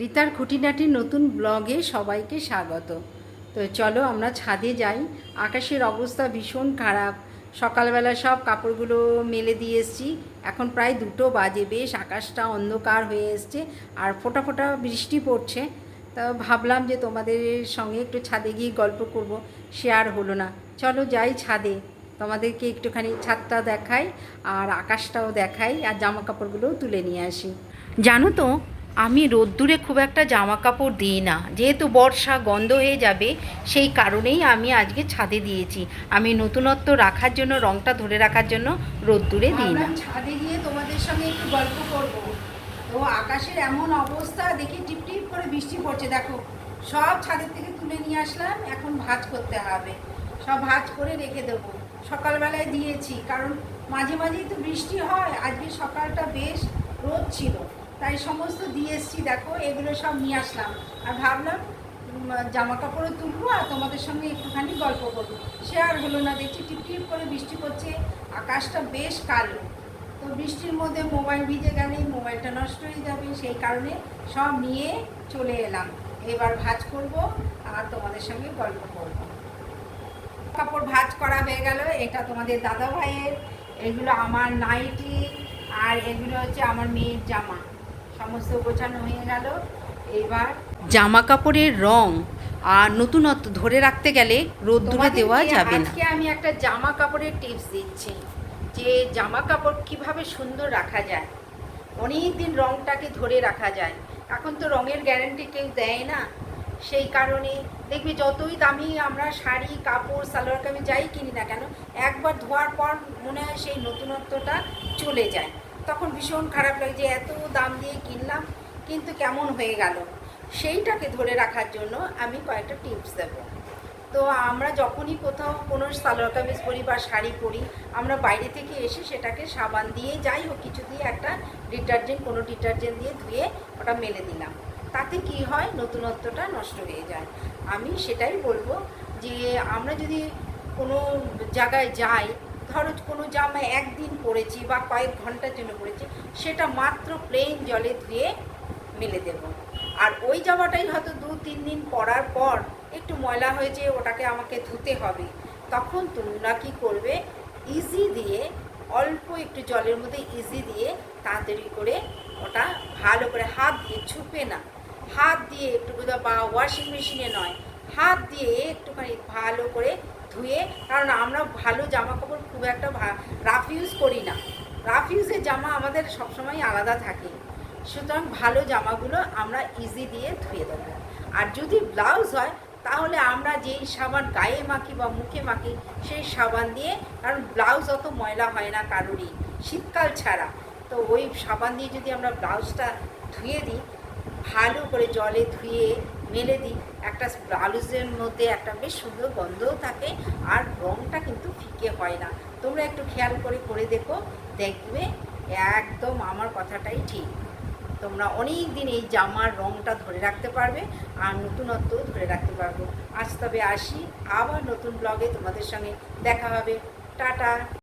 রিতার খুঁটিনাটির নতুন ব্লগে সবাইকে স্বাগত। তো চলো আমরা ছাদে যাই। আকাশের অবস্থা ভীষণ খারাপ। সকালবেলা সব কাপড়গুলো মেলে দিয়ে এসেছি। এখন প্রায় দুটো বাজে। বেশ আকাশটা অন্ধকার হয়ে এসছে আর ফোটা ফোটা বৃষ্টি পড়ছে। তা ভাবলাম যে তোমাদের সঙ্গে একটু ছাদে গিয়ে গল্প করব। আর হলো না। চলো যাই ছাদে। তোমাদেরকে একটুখানি ছাদটা দেখাই আর আকাশটাও দেখাই আর জামা কাপড়গুলোও তুলে নিয়ে আসি। জানো তো আমি রোদ্দুরে খুব একটা জামা কাপড় দিই না। যেহেতু বর্ষা গন্ধ হয়ে যাবে, সেই কারণেই আমি আজকে ছাদে দিয়েছি। আমি নতুনত্ব রাখার জন্য, রংটা ধরে রাখার জন্য রোদ্দুরে দিই না। ছাদে গিয়ে তোমাদের সঙ্গে একটু গল্প করব। তো আকাশের এমন অবস্থা, দেখি টিপ টিপ করে বৃষ্টি পড়ছে। দেখো, সব ছাদের থেকে তুলে নিয়ে আসলাম, এখন ভাজ করতে হবে। সব ভাজ করে রেখে দেবো। সকালবেলায় দিয়েছি, কারণ মাঝে মাঝেই তো বৃষ্টি হয়। আজকে সকালটা বেশ রোদ ছিল। তাই সমস্ত দিয়ে এসছি দেখো, এগুলো সব নিয়ে আসলাম। আর ভাবলাম জামা কাপড়ও তুলবো আর তোমাদের সঙ্গে একটুখানি গল্প করব। সে আর হলো না, দেখছি টিপ টিপ করে বৃষ্টি পড়ছে, আকাশটা বেশ কালো। তো বৃষ্টির মধ্যে মোবাইল ভিজে গেলেই মোবাইলটা নষ্ট হয়ে যাবে, সেই কারণে সব নিয়ে চলে এলাম। এবার ভাজ করব আর তোমাদের সঙ্গে গল্প করব। কাপড় ভাজ করা হয়ে গেল, এটা তোমাদের দাদা ভাইয়ের এগুলো আমার নাইটি, আর এগুলো হচ্ছে আমার মেয়ের জামা। সমস্ত গোছানো হয়ে গেল। এবার জামা কাপড়ের রং আর নতুনত্ব ধরে রাখতে গেলে রোদ্দুরে দেওয়া যাবে না। আজকে আমি একটা জামা কাপড়ের টিপস দিচ্ছি যে জামা কাপড় কীভাবে সুন্দর রাখা যায় অনেক দিন রংটাকে ধরে রাখা যায় এখন তো রঙের গ্যারান্টি কেউ দেয় না। সেই কারণে দেখবি যতই দামি আমরা শাড়ি কাপড় সালোয়ার কামিজ যাই কিনি না কেন একবার ধোয়ার পর মনে হয় সেই নতুনত্বটা চলে যায়। তখন ভীষণ খারাপ লাগে যে এত দাম দিয়ে কিনলাম, কিন্তু কেমন হয়ে গেল? সেইটাকে ধরে রাখার জন্য আমি কয়েকটা টিপস দেবো। তো আমরা যখনই কোথাও কোনো সালোয়ার কামিজ পরি বা শাড়ি পরি, আমরা বাইরে থেকে এসে সেটাকে সাবান দিয়ে যাই হোক, কিছু দিয়ে একটা ডিটারজেন্ট, কোনো ডিটারজেন্ট দিয়ে ধুয়ে ওটা মেলে দিলাম। তাতে কি হয়? নতুনত্বটা নষ্ট হয়ে যায়। আমি সেটাই বলব যে আমরা যদি কোনো জায়গায় যাই ধরো কোনো জামা একদিন পরেছি বা কয়েক ঘণ্টার জন্য পরেছি, সেটা মাত্র প্লেন জলে ধুয়ে মেলে দেব। আর ওই জামাটাই হয়তো দু, তিন দিন পরার পর একটু ময়লা হয়েছে ওটাকে আমাকে ধুতে হবে। তখন তোমরা কি করবে? ইজি দিয়ে, অল্প একটু জলের মধ্যে ইজি দিয়ে তাড়াতাড়ি করে ওটা ভালো করে হাত দিয়ে ছুপে না। হাত দিয়ে একটু বা ওয়াশিং মেশিনে নয়, হাত দিয়ে একটুখানি ভালো করে ধুয়ে, কারণ আমরা ভালো জামা কাপড় খুব একটা রাফ ইউজ করি না। রাফ ইউজের জামা আমাদের সবসময় আলাদা থাকে। সুতরাং ভালো জামাগুলো আমরা ইজি দিয়ে ধুয়ে দেবো। আর যদি ব্লাউজ হয়, তাহলে আমরা যেই সাবান গায়ে মাখি বা মুখে মাখি, সেই সাবান দিয়ে, কারণ ব্লাউজ অত ময়লা হয় না কারোরই, শীতকাল ছাড়া। তো ওই সাবান দিয়ে যদি আমরা ব্লাউজটা ধুয়ে দিই, ভালো করে জলে ধুয়ে মেলে দিই। একটা ব্লাউজের মধ্যে একটা বেশ সুন্দর গন্ধও থাকে আর রঙটা কিন্তু ফিকে হয় না। তোমরা একটু খেয়াল করে করে দেখো, দেখবে একদম আমার কথাটাই ঠিক। তোমরা অনেক দিন এই জামার রঙটা ধরে রাখতে পারবে আর নতুনত্বও ধরে রাখতে পারবে। আজ তবে আসি, আবার নতুন ব্লগে তোমাদের সঙ্গে দেখা হবে। টাটা!